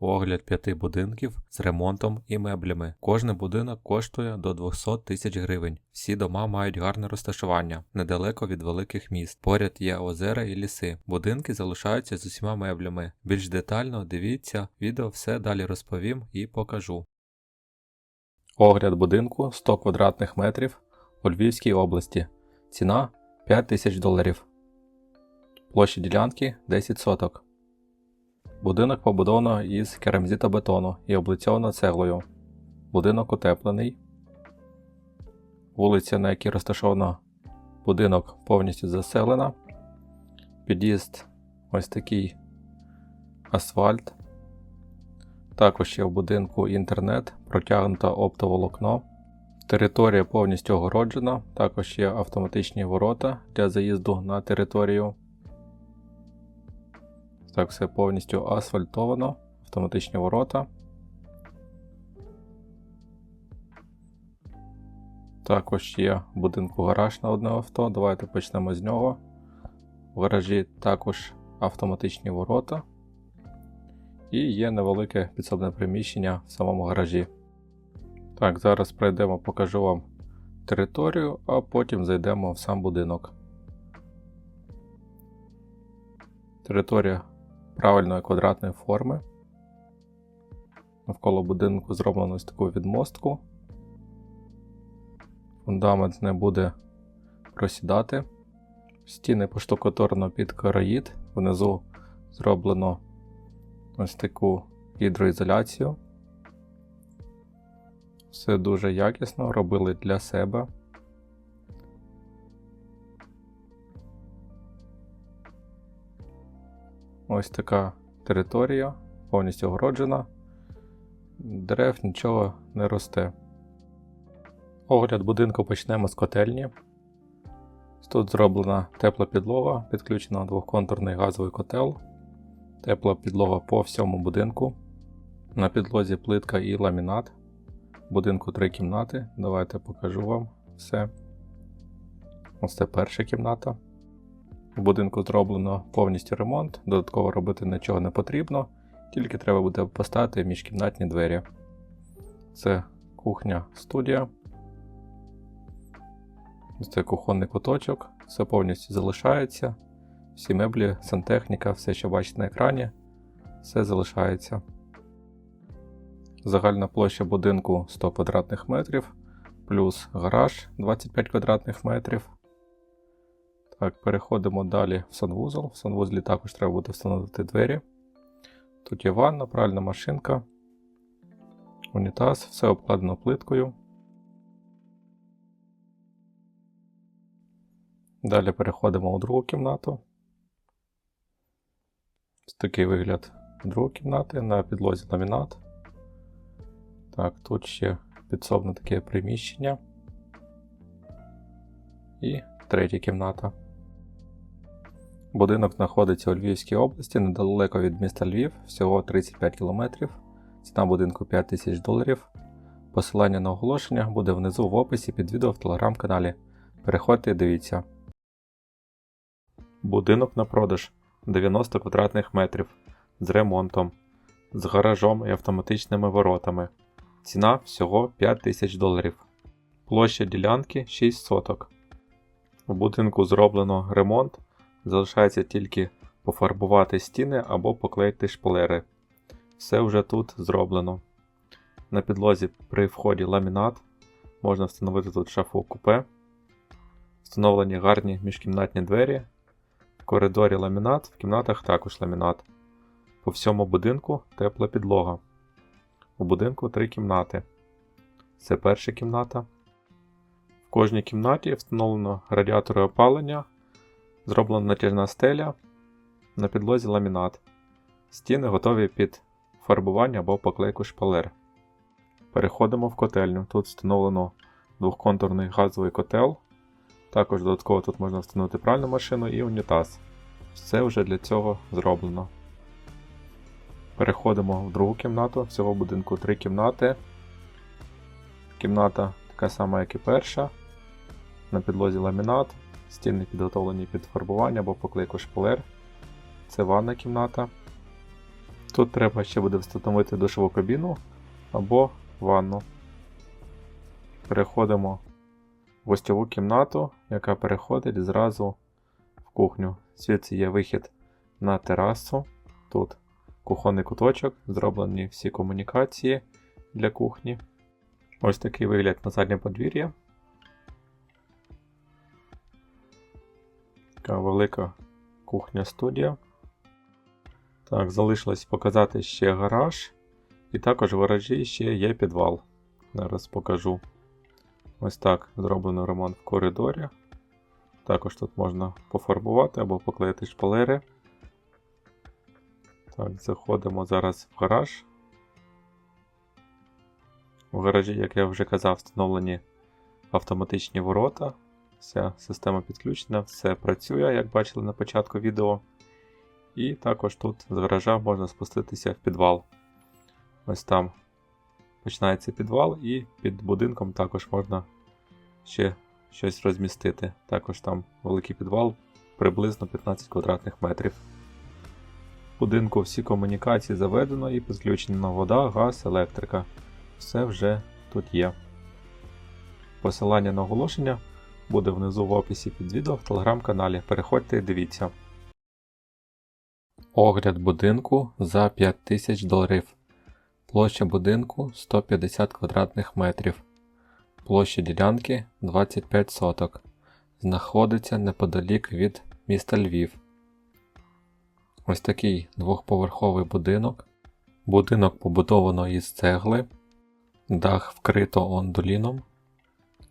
Огляд п'яти будинків з ремонтом і меблями. Кожний будинок коштує до 200 тисяч гривень. Всі дома мають гарне розташування, недалеко від великих міст. Поряд є озера і ліси. Будинки залишаються з усіма меблями. Більш детально дивіться відео, все далі розповім і покажу. Огляд будинку 100 квадратних метрів у Львівській області. Ціна 5 тисяч доларів. Площа ділянки 10 соток. Будинок побудовано із керамзитобетону і облицьовано цеглою. Будинок утеплений. Вулиця, на якій розташовано будинок, повністю заселена. Під'їзд ось такий асфальт. Також є в будинку інтернет, протягнуто оптоволокно. Територія повністю огороджена, також є автоматичні ворота для заїзду на територію. Так, все повністю асфальтовано, автоматичні ворота. Також є будинку гараж на одне авто. Давайте почнемо з нього. В гаражі також автоматичні ворота. І є невелике підсобне приміщення в самому гаражі. Так, зараз пройдемо, покажу вам територію, а потім зайдемо в сам будинок. Територія правильної квадратної форми. Навколо будинку зроблено ось таку відмостку. Фундамент не буде просідати. Стіни поштукатурено під караїд. Внизу зроблено ось таку гідроізоляцію. Все дуже якісно робили для себе. Ось така територія, повністю огороджена. Дерев нічого не росте. Огляд будинку почнемо з котельні. Тут зроблена тепла підлога, підключена двохконтурний газовий котел, тепла підлога по всьому будинку. На підлозі плитка і ламінат. Будинку три кімнати. Давайте покажу вам все. Ось це перша кімната. В будинку зроблено повністю ремонт, додатково робити нічого не потрібно, тільки треба буде поставити міжкімнатні двері. Це кухня студія. Це кухонний куточок, все повністю залишається. Всі меблі, сантехніка, все, що бачите на екрані, все залишається. Загальна площа будинку 100 квадратних метрів, плюс гараж 25 квадратних метрів. Так, переходимо далі в санвузол. В санвузлі також треба буде встановити двері. Тут є ванна, пральна машинка, унітаз, все обкладено плиткою. Далі переходимо у другу кімнату. Ось такий вигляд другої кімнати на підлозі ламінат. Так, тут ще підсобне таке приміщення. І третя кімната. Будинок знаходиться у Львівській області, недалеко від міста Львів, всього 35 км. Ціна будинку 5 тисяч доларів. Посилання на оголошення буде внизу в описі під відео в телеграм-каналі. Переходьте і дивіться. Будинок на продаж 90 квадратних метрів з ремонтом, з гаражом і автоматичними воротами. Ціна всього 5 тисяч доларів. Площа ділянки 6 соток. У будинку зроблено ремонт. Залишається тільки пофарбувати стіни або поклеїти шпалери. Все вже тут зроблено. На підлозі при вході ламінат. Можна встановити тут шафу купе. Встановлені гарні міжкімнатні двері. В коридорі ламінат, в кімнатах також ламінат. По всьому будинку тепла підлога. У будинку три кімнати. Це перша кімната. В кожній кімнаті встановлено радіатори опалення. Зроблена натяжна стеля, на підлозі ламінат. Стіни готові під фарбування або поклейку шпалер. Переходимо в котельню. Тут встановлено двохконтурний газовий котел. Також додатково тут можна встановити пральну машину і унітаз. Все вже для цього зроблено. Переходимо в другу кімнату. Всього будинку три кімнати. Кімната така сама, як і перша. На підлозі ламінат. Стіни підготовлені під фарбування або поклейку шпалер. Це ванна кімната. Тут треба ще буде встановити душову кабіну або ванну. Переходимо в гостьову кімнату, яка переходить зразу в кухню. Звідси є вихід на терасу. Тут кухонний куточок, зроблені всі комунікації для кухні. Ось такий вигляд на заднє подвір'я. Така велика кухня-студія. Так, залишилось показати ще гараж. І також в гаражі ще є підвал. Зараз покажу. Ось так зроблено ремонт в коридорі. Також тут можна пофарбувати або поклеїти шпалери. Так, заходимо зараз в гараж. У гаражі, як я вже казав, встановлені автоматичні ворота. Вся система підключена, все працює, як бачили на початку відео. І також тут з гаража можна спуститися в підвал. Ось там починається підвал, і під будинком також можна ще щось розмістити. Також там великий підвал приблизно 15 квадратних метрів. В будинку всі комунікації заведено і підключена вода, газ, електрика. Все вже тут є. Посилання на оголошення буде внизу в описі під відео в телеграм-каналі. Переходьте і дивіться. Огляд будинку за 5000 доларів. Площа будинку 150 квадратних метрів. Площа ділянки 25 соток. Знаходиться неподалік від міста Львів. Ось такий двохповерховий будинок. Будинок побудовано із цегли. Дах вкрито ондоліном.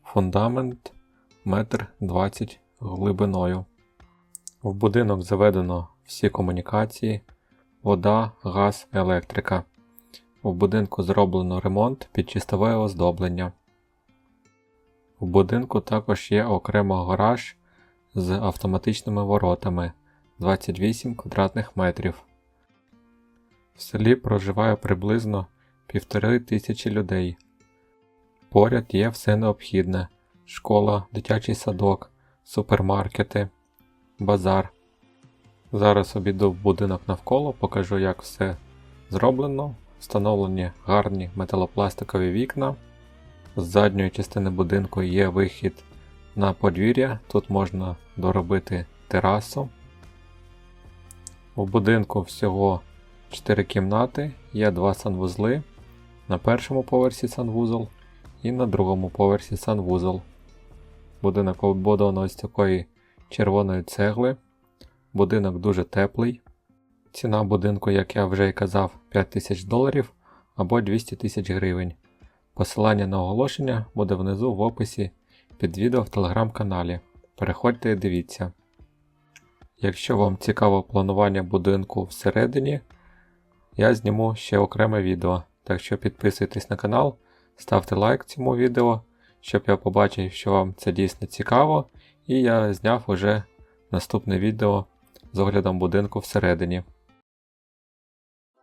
Фундамент 1,20 м глибиною. В будинок заведено всі комунікації, вода, газ, електрика. В будинку зроблено ремонт під чистове оздоблення. В будинку також є окремо гараж з автоматичними воротами 28 квадратних метрів. В селі проживає приблизно півтори тисячі людей. Поряд є все необхідне: школа, дитячий садок, супермаркети, базар. Зараз обійду в будинок навколо, покажу, як все зроблено. Встановлені гарні металопластикові вікна. З задньої частини будинку є вихід на подвір'я, тут можна доробити терасу. У будинку всього 4 кімнати, є 2 санвузли. На першому поверсі санвузол і на другому поверсі санвузол. Будинок оббудовано з такої червоної цегли. Будинок дуже теплий. Ціна будинку, як я вже й казав, 5000 доларів або 200 тисяч гривень. Посилання на оголошення буде внизу в описі під відео в телеграм-каналі. Переходьте і дивіться. Якщо вам цікаво планування будинку всередині, я зніму ще окреме відео. Так що підписуйтесь на канал, ставте лайк цьому відео, щоб я побачив, що вам це дійсно цікаво, і я зняв уже наступне відео з оглядом будинку всередині.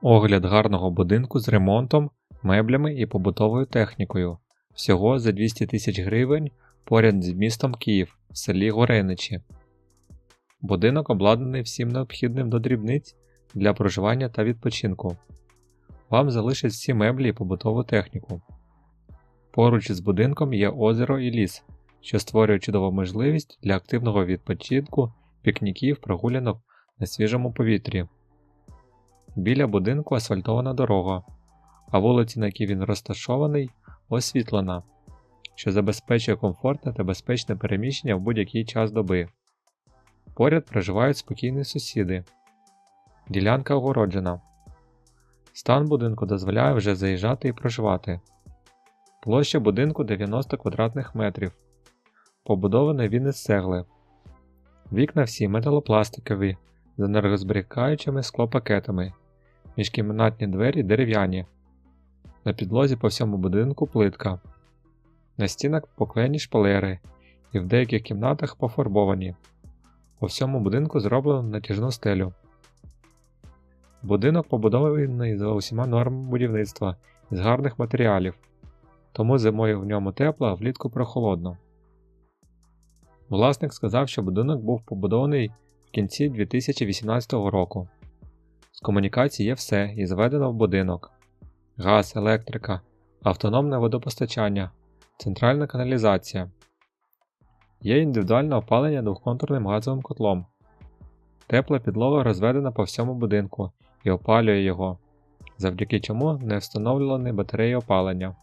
Огляд гарного будинку з ремонтом, меблями і побутовою технікою. Всього за 200 тисяч гривень поряд з містом Київ в селі Гореничі. Будинок обладнаний всім необхідним до дрібниць для проживання та відпочинку. Вам залишать всі меблі і побутову техніку. Поруч з будинком є озеро і ліс, що створює чудову можливість для активного відпочинку, пікніків, прогулянок на свіжому повітрі. Біля будинку асфальтована дорога, а вулиця, на якій він розташований, освітлена, що забезпечує комфортне та безпечне переміщення в будь-який час доби. Поряд проживають спокійні сусіди. Ділянка огороджена. Стан будинку дозволяє вже заїжджати і проживати. Площа будинку 90 квадратних метрів. Побудований він із цегли. Вікна всі металопластикові з енергозберігаючими склопакетами. Міжкімнатні двері дерев'яні. На підлозі по всьому будинку плитка. На стінах поклені шпалери і в деяких кімнатах пофарбовані. По всьому будинку зроблено натяжну стелю. Будинок побудований за усіма нормами будівництва з гарних матеріалів, тому зимою в ньому тепло, а влітку прохолодно. Власник сказав, що будинок був побудований в кінці 2018 року. З комунікацій є все і заведено в будинок: газ, електрика, автономне водопостачання, центральна каналізація. Є індивідуальне опалення двохконтурним газовим котлом. Тепла підлога розведена по всьому будинку і опалює його, завдяки чому не встановлені батареї опалення.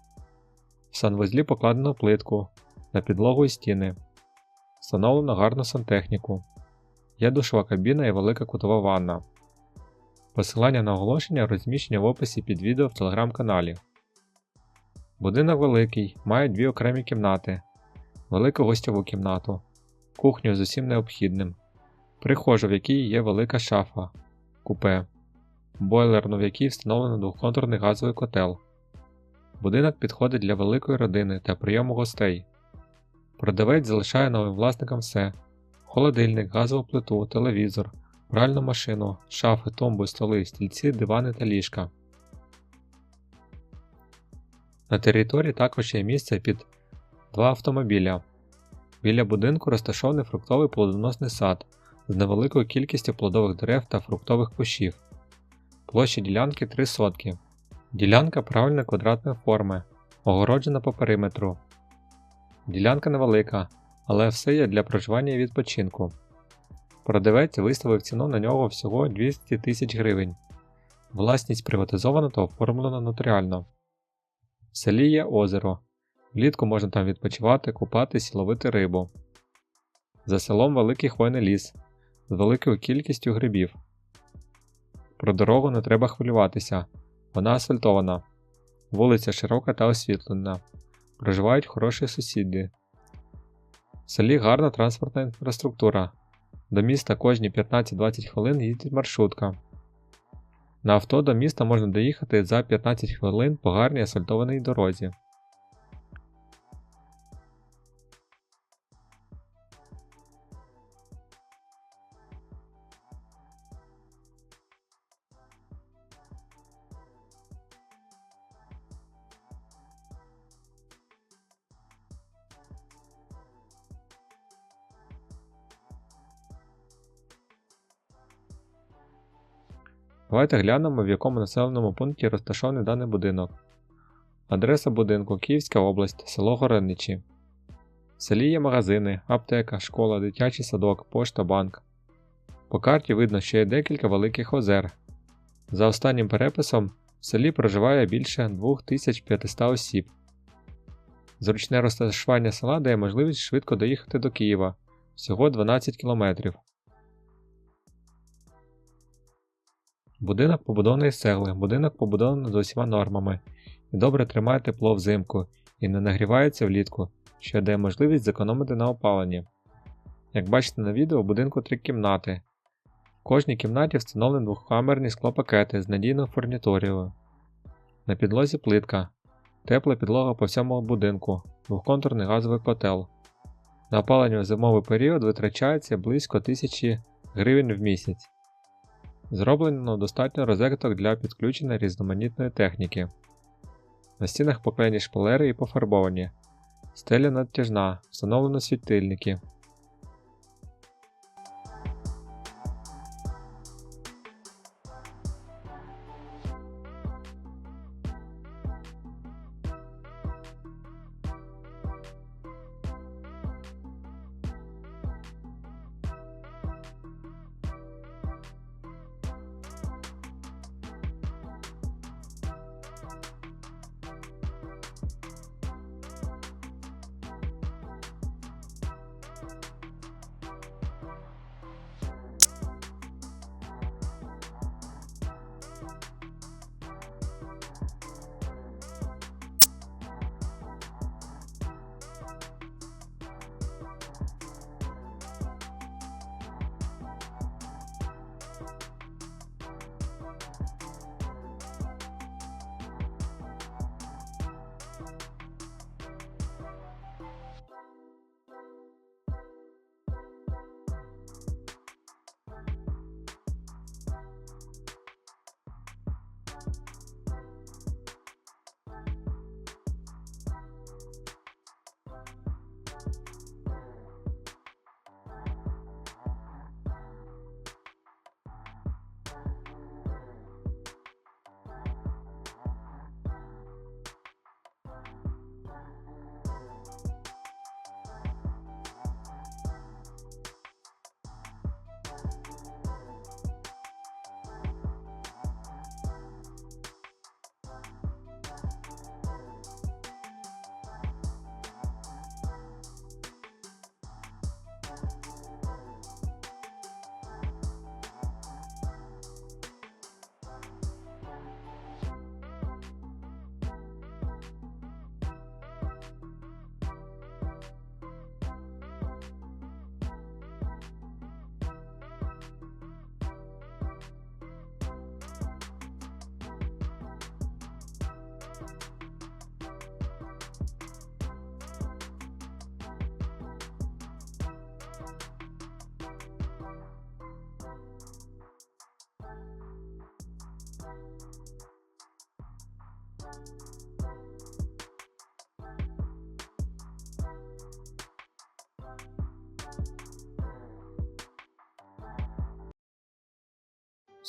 В санвузлі покладено плитку на підлогу і стіни. Встановлено гарну сантехніку. Є душова кабіна і велика кутова ванна. Посилання на оголошення розміщені в описі під відео в телеграм-каналі. Будинок великий, має дві окремі кімнати, велику гостьову кімнату, кухню з усім необхідним, прихожу, в якій є велика шафа, купе, бойлерну, в якій встановлено двохконтурний газовий котел. Будинок підходить для великої родини та прийому гостей. Продавець залишає новим власникам все: холодильник, газову плиту, телевізор, пральну машину, шафи, тумби, столи, стільці, дивани та ліжка. На території також є місце під два автомобіля. Біля будинку розташований фруктовий плодоносний сад з невеликою кількістю плодових дерев та фруктових кущів. Площа ділянки 3 сотки. Ділянка правильної квадратної форми, огороджена по периметру. Ділянка невелика, але все є для проживання і відпочинку. Продавець виставив ціну на нього всього 200 тисяч гривень. Власність приватизована та оформлена нотаріально. В селі є озеро. Влітку можна там відпочивати, купатись і ловити рибу. За селом великий хвойний ліс з великою кількістю грибів. Про дорогу не треба хвилюватися. Вона асфальтована, вулиця широка та освітлена. Проживають хороші сусіди. В селі гарна транспортна інфраструктура. До міста кожні 15-20 хвилин їздить маршрутка. На авто до міста можна доїхати за 15 хвилин по гарній асфальтованій дорозі. Давайте глянемо, в якому населеному пункті розташований даний будинок. Адреса будинку Київська область, село Городничі. В селі є магазини, аптека, школа, дитячий садок, пошта, банк. По карті видно, що є декілька великих озер. За останнім переписом в селі проживає більше 2500 осіб. Зручне розташування села дає можливість швидко доїхати до Києва всього 12 км. Будинок побудований з цегли, будинок побудований з усіма нормами і добре тримає тепло взимку і не нагрівається влітку, що дає можливість зекономити на опаленні. Як бачите на відео, у будинку три кімнати. В кожній кімнаті встановлені двохкамерні склопакети з надійною фурніторією. На підлозі плитка, тепла підлога по всьому будинку, двохконтурний газовий котел. На опалення в зимовий період витрачається близько 1000 гривень в місяць. Зроблено достатньо розеток для підключення різноманітної техніки. На стінах поклеєні шпалери і пофарбовані, стеля надтяжна, встановлено світильники.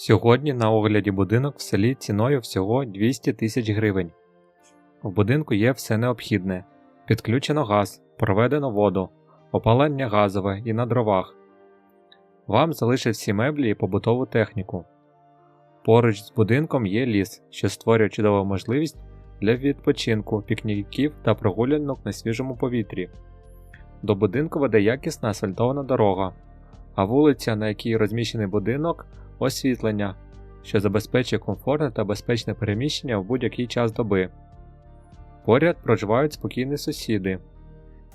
Сьогодні на огляді будинок в селі ціною всього 200 тисяч гривень. В будинку є все необхідне: підключено газ, проведено воду, опалення газове і на дровах. Вам залишать всі меблі і побутову техніку. Поруч з будинком є ліс, що створює чудову можливість для відпочинку, пікніків та прогулянок на свіжому повітрі. До будинку веде якісна асфальтована дорога, а вулиця, на якій розміщений будинок, освітлення, що забезпечує комфортне та безпечне переміщення в будь-який час доби. Поряд проживають спокійні сусіди.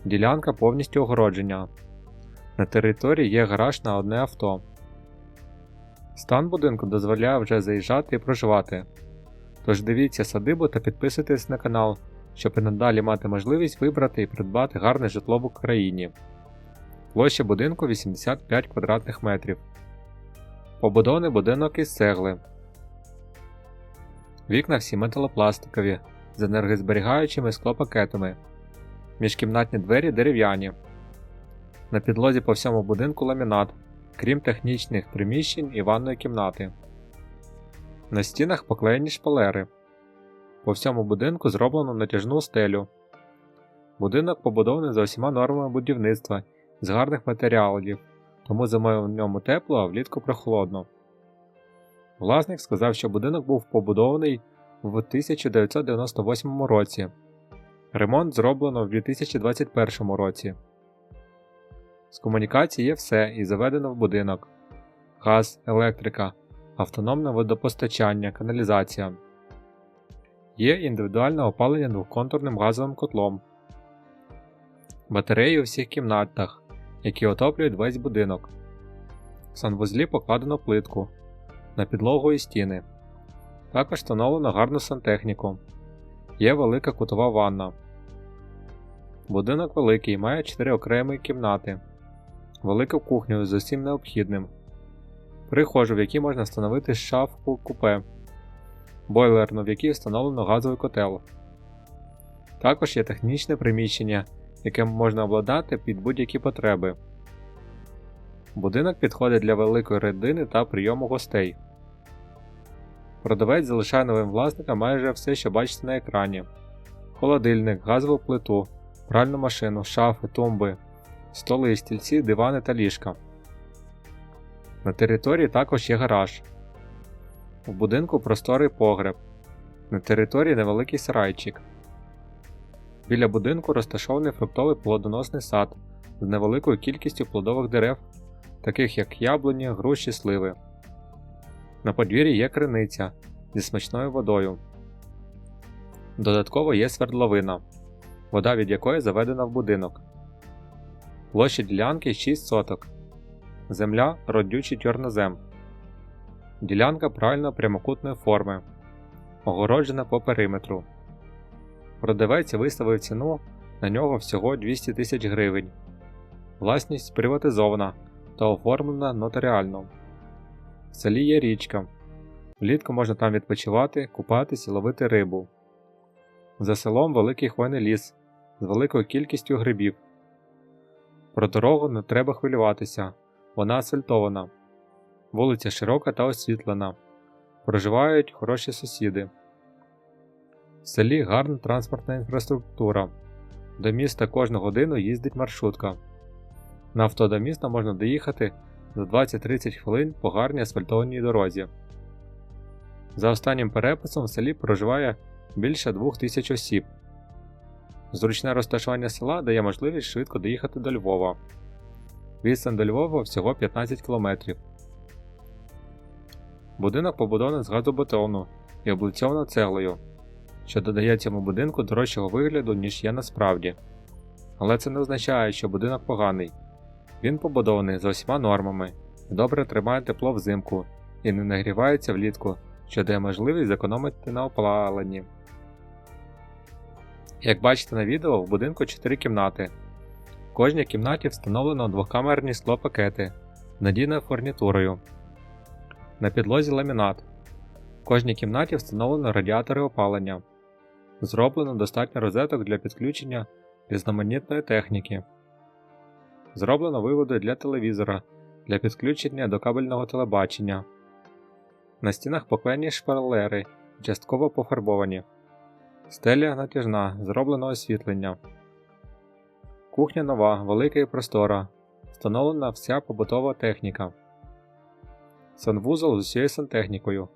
Ділянка повністю огороджена. На території є гараж на одне авто. Стан будинку дозволяє вже заїжджати і проживати. Тож дивіться садибу та підписуйтесь на канал, щоб і надалі мати можливість вибрати і придбати гарне житло в Україні. Площа будинку 85 квадратних метрів. Побудований будинок із цегли. Вікна всі металопластикові з енергозберігаючими склопакетами. Міжкімнатні двері дерев'яні. На підлозі по всьому будинку ламінат, крім технічних приміщень і ванної кімнати. На стінах поклеєні шпалери. По всьому будинку зроблено натяжну стелю. Будинок побудований за усіма нормами будівництва з гарних матеріалів, тому зимою в ньому тепло, а влітку прохолодно. Власник сказав, що будинок був побудований в 1998 році. Ремонт зроблено в 2021 році. З комунікацій є все і заведено в будинок: газ, електрика, автономне водопостачання, каналізація. Є індивідуальне опалення двоконтурним газовим котлом, батареї у всіх кімнатах, які отоплюють весь будинок. В санвузлі покладено плитку на підлогу і стіни. Також встановлено гарну сантехніку. Є велика кутова ванна. Будинок великий, має 4 окремі кімнати, велику кухню з усім необхідним, прихожу, в якій можна встановити шафку купе, бойлерну, в якій встановлено газовий котел. Також є технічне приміщення, яке можна обладнати під будь-які потреби. Будинок підходить для великої родини та прийому гостей. Продавець залишає новим власникам майже все, що бачите на екрані: холодильник, газову плиту, пральну машину, шафи, тумби, столи, стільці, дивани та ліжка. На території також є гараж. У будинку просторий погреб. На території невеликий сарайчик. Біля будинку розташований фруктовий плодоносний сад з невеликою кількістю плодових дерев, таких як яблуні, груші, сливи. На подвір'ї є криниця зі смачною водою. Додатково є свердловина, вода від якої заведена в будинок. Площа ділянки 6 соток. Земля родючий чорнозем. Ділянка правильно прямокутної форми. Огороджена по периметру. Продавець виставив ціну на нього всього 200 тисяч гривень. Власність приватизована та оформлена нотаріально. В селі є річка. Влітку можна там відпочивати, купатись і ловити рибу. За селом великий хвойний ліс з великою кількістю грибів. Про дорогу не треба хвилюватися, вона асфальтована. Вулиця широка та освітлена. Проживають хороші сусіди. В селі гарна транспортна інфраструктура. До міста кожну годину їздить маршрутка. На авто до міста можна доїхати за 20-30 хвилин по гарній асфальтованій дорозі. За останнім переписом в селі проживає більше 2000 осіб. Зручне розташування села дає можливість швидко доїхати до Львова. Відстань до Львова всього 15 км. Будинок побудований з газобетону і облицьовано цеглою, що додає цьому будинку дорожчого вигляду, ніж є насправді. Але це не означає, що будинок поганий. Він побудований за усіма нормами, добре тримає тепло взимку і не нагрівається влітку, що дає можливість зекономити на опаленні. Як бачите на відео, в будинку 4 кімнати. В кожній кімнаті встановлено двокамерні склопакети з надійною фурнітурою. На підлозі ламінат. В кожній кімнаті встановлено радіатори опалення. Зроблено достатньо розеток для підключення різноманітної техніки. Зроблено виводи для телевізора для підключення до кабельного телебачення. На стінах поклеєні шпалери, частково пофарбовані. Стеля натяжна, зроблено освітлення. Кухня нова, велика і простора. Встановлена вся побутова техніка. Санвузол з усією сантехнікою.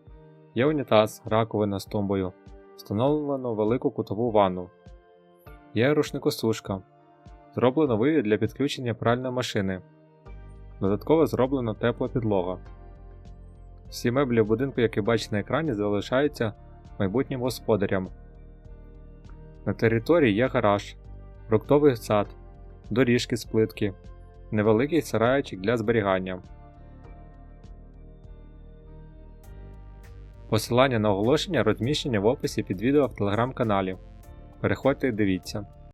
Є унітаз, раковина з тумбою. Встановлено велику кутову ванну. Є рушникосушка. Зроблено вивід для підключення пральної машини. Додатково зроблено тепла підлога. Всі меблі в будинку, які бачите на екрані, залишаються майбутнім господарям. На території є гараж, фруктовий сад, доріжки з плитки, невеликий сарайчик для зберігання. Посилання на оголошення розміщені в описі під відео в телеграм-каналі. Переходьте і дивіться.